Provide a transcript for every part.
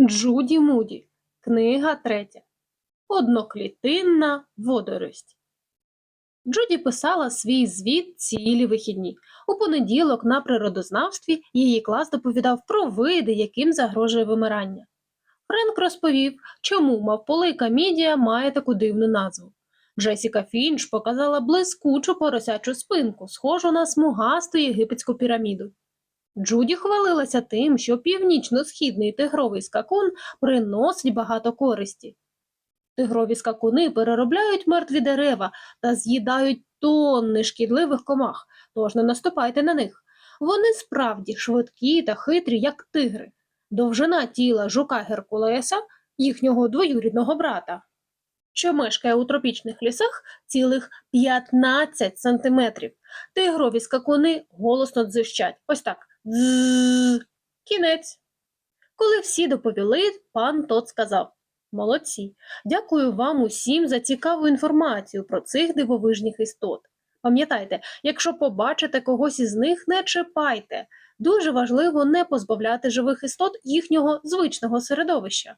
Джуді Муді. Книга третя. Одноклітинна водорость. Джуді писала свій звіт цілі вихідні. У понеділок на природознавстві її клас доповідав про види, яким загрожує вимирання. Френк розповів, чому мавполика мідія має таку дивну назву. Джесіка Фінч показала блискучу поросячу спинку, схожу на смугасту єгипетську піраміду. Джуді хвалилася тим, що північно-східний тигровий скакун приносить багато користі. Тигрові скакуни переробляють мертві дерева та з'їдають тонни шкідливих комах, тож не наступайте на них. Вони справді швидкі та хитрі, як тигри. Довжина тіла жука Геркулеса, їхнього двоюрідного брата, що мешкає у тропічних лісах цілих 15 сантиметрів. Тигрові скакуни голосно дзищать. Ось так. Дзззз. Кінець. Коли всі доповіли, пан тот сказав Молодці. Дякую вам усім за цікаву інформацію про цих дивовижних істот. Пам'ятайте, якщо побачите когось із них, не чіпайте. Дуже важливо не позбавляти живих істот їхнього звичного середовища.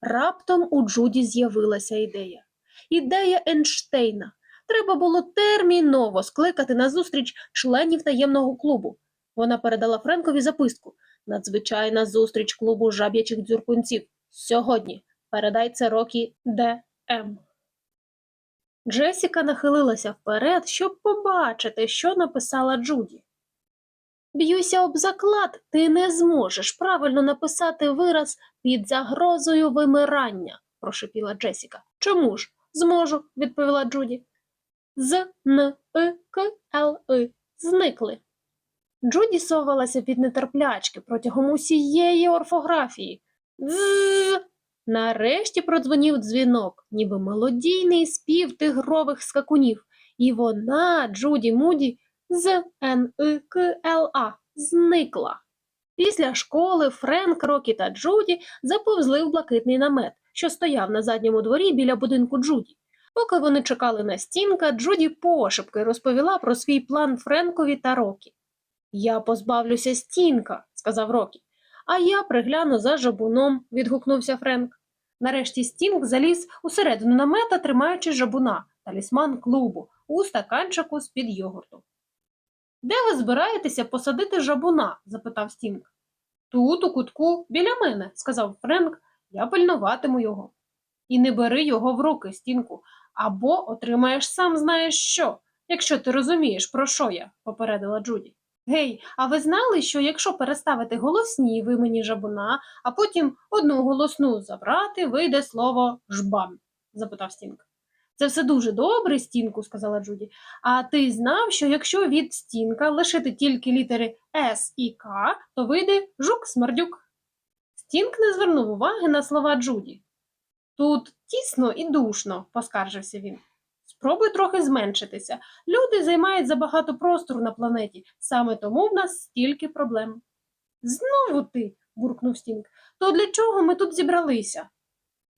Раптом у Джуді з'явилася ідея. Ідея Ейнштейна. Треба було терміново скликати на зустріч членів таємного клубу. Вона передала Френкові записку. Надзвичайна зустріч клубу жаб'ячих дзюркунців. Сьогодні. Передай це Рокі Д.М. Джесіка нахилилася вперед, щоб побачити, що написала Джуді. Б'юся об заклад, ти не зможеш правильно написати вираз під загрозою вимирання, прошепіла Джесіка. Чому ж? Зможу, відповіла Джуді. З Н И К Л И. Зникли. Джуді совалася від нетерплячки протягом усієї орфографії. З. Нарешті продзвонів дзвінок, ніби мелодійний спів тигрових скакунів, і вона, Джуді Муді, з Н И К Л А зникла. Після школи Френк, Рокі та Джуді заповзли в блакитний намет, що стояв на задньому дворі біля будинку Джуді. Поки вони чекали на стінка, Джуді пошепки розповіла про свій план Френкові та Рокі. Я позбавлюся стінка, сказав Рокі. А я пригляну за жабуном, відгукнувся Френк. Нарешті стінк заліз усередину намета, тримаючи жабуна, талісман клубу, у стаканчику з-під йогурту. Де ви збираєтеся посадити жабуна? запитав Стінк. Тут, у кутку, біля мене, сказав Френк, я пильнуватиму його. І не бери його в руки, Стінку, або отримаєш сам знаєш що, якщо ти розумієш, про що я, попередила Джуді. Гей, а ви знали, що якщо переставити голосні вимені жабуна, а потім одну голосну забрати, вийде слово жбан? запитав Стінк. Це все дуже добре, Стінку, сказала Джуді. А ти знав, що якщо від стінка лишити тільки літери С і К, то вийде жук-смердюк. Стінк не звернув уваги на слова Джуді. Тут тісно і душно, поскаржився він. Спробуй трохи зменшитися. Люди займають забагато простору на планеті, саме тому в нас стільки проблем. Знову ти, буркнув Стінк. То для чого ми тут зібралися?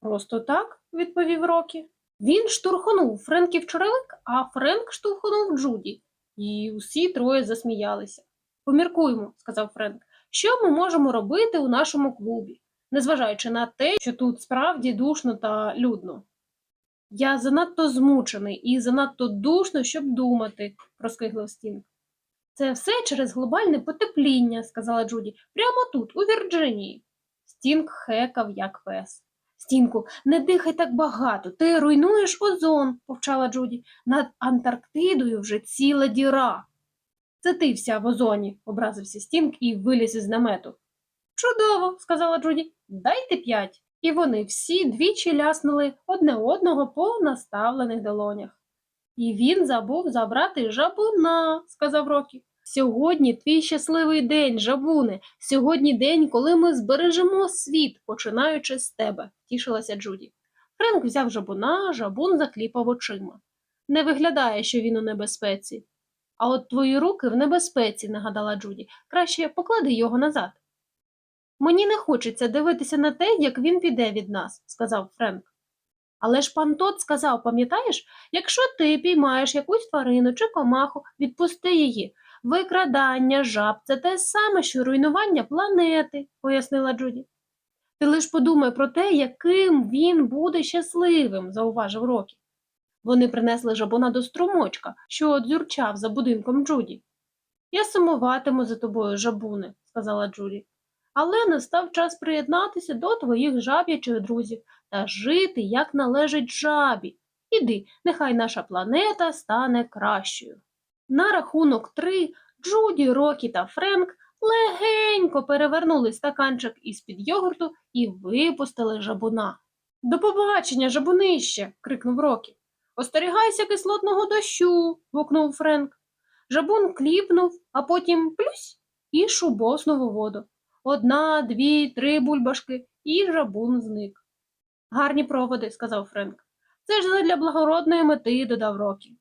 Просто так, відповів Рокі. Він штурхонув Френків черевик, а Френк штовхнув Джуді, і усі троє засміялися. Поміркуємо, сказав Френк, що ми можемо робити у нашому клубі, незважаючи на те, що тут справді душно та людно. Я занадто змучений і занадто душно, щоб думати, проскиглив Стінг. Це все через глобальне потепління, сказала Джуді, прямо тут, у Вірджинії. Стінг хекав, як пес. Стінку, не дихай так багато, ти руйнуєш озон, повчала Джуді. Над Антарктидою вже ціла діра. Це ти вся в озоні, образився Стінг і виліз із намету. Чудово, сказала Джуді, дайте п'ять. І вони всі двічі ляснули одне одного по наставлених долонях. І він забув забрати жабуна, сказав Рокі. Сьогодні твій щасливий день, жабуне. Сьогодні день, коли ми збережемо світ, починаючи з тебе, тішилася Джуді. Френк взяв жабуна, жабун закліпав очима. Не виглядає, що він у небезпеці. А от твої руки в небезпеці, нагадала Джуді. Краще поклади його назад. Мені не хочеться дивитися на те, як він піде від нас, сказав Френк. Але ж пан Тот сказав, пам'ятаєш, якщо ти піймаєш якусь тварину чи комаху, відпусти її. Викрадання жаб це те саме, що руйнування планети, пояснила Джуді. Ти лиш подумай про те, яким він буде щасливим, зауважив Рокі. Вони принесли жабуна до струмочка, що дзюрчав за будинком Джуді. Я сумуватиму за тобою, жабуне, сказала Джуді. Але настав час приєднатися до твоїх жаб'ячих друзів та жити, як належить жабі. Іди, нехай наша планета стане кращою. На рахунок три Джуді, Рокі та Френк легенько перевернули стаканчик із-під йогурту і випустили жабуна. До побачення, жабунище. крикнув Рокі. Остерігайся кислотного дощу. гукнув Френк. Жабун кліпнув, а потім плюсь і шубоснув у воду. Одна, дві, три бульбашки, і жабун зник. Гарні проводи, сказав Френк. Це ж для благородної мети, додав Рокі.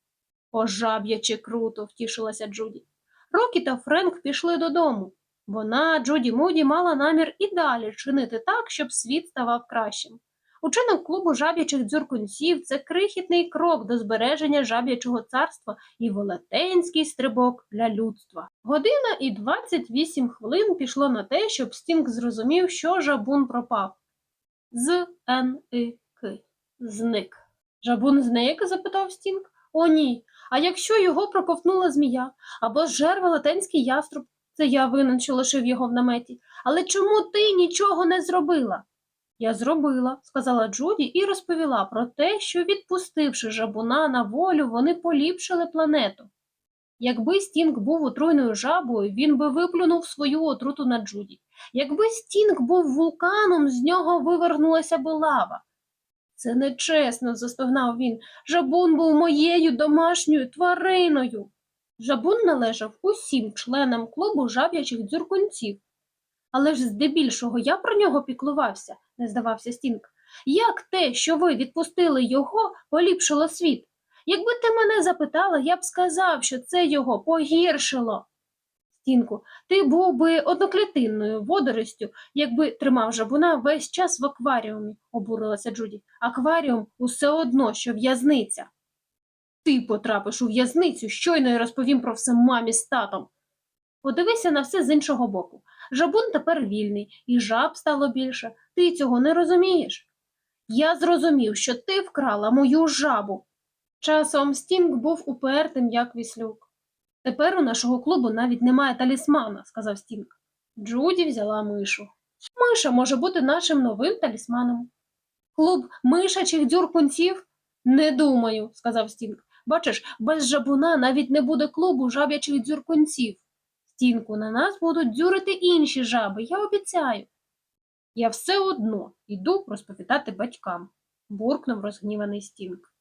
Ожаб'яче круто, втішилася Джуді. Рокі та Френк пішли додому. Вона, Джуді Муді, мала намір і далі чинити так, щоб світ ставав кращим. Учинок клубу жаб'ячих дзюркунців це крихітний крок до збереження жаб'ячого царства і велетенський стрибок для людства. Година і 28 хвилин пішло на те, щоб Стінг зрозумів, що жабун пропав. З Н І К. Зник. Жабун зник? запитав Стінг. О, ні. А якщо його проковтнула змія або зжер велетенський яструб, це я винен, що лишив його в наметі. Але чому ти нічого не зробила? Я зробила, сказала Джуді і розповіла про те, що, відпустивши жабуна на волю, вони поліпшили планету. Якби Стінг був отруйною жабою, він би виплюнув свою отруту на Джуді. Якби Стінг був вулканом, з нього вивернулася би лава. Це нечесно, застогнав він. Жабун був моєю домашньою твариною. Жабун належав усім членам клубу жаб'ячих дзюркунців. Але ж здебільшого я про нього піклувався, не здавався Стінг. Як те, що ви відпустили його, поліпшило світ? Якби ти мене запитала, я б сказав, що це його погіршило. Стінку, ти був би одноклітинною водоростю, якби тримав жабуна весь час в акваріумі, обурилася Джуді. Акваріум усе одно, що в'язниця. Ти потрапиш у в'язницю, щойно я розповім про все мамі з татом. Подивися на все з іншого боку. Жабун тепер вільний, і жаб стало більше. Ти цього не розумієш. Я зрозумів, що ти вкрала мою жабу. Часом Стінг був упертим, як віслюк. Тепер у нашого клубу навіть немає талісмана, сказав Стінг. Джуді взяла мишу. Миша може бути нашим новим талісманом. Клуб мишачих дзюркунців? Не думаю, сказав Стінг. Бачиш, без жабуна навіть не буде клубу жаб'ячих дзюркунців. Стінку, на нас будуть дзюрити інші жаби, я обіцяю. Я все одно йду розповідати батькам, буркнув розгніваний Стінг.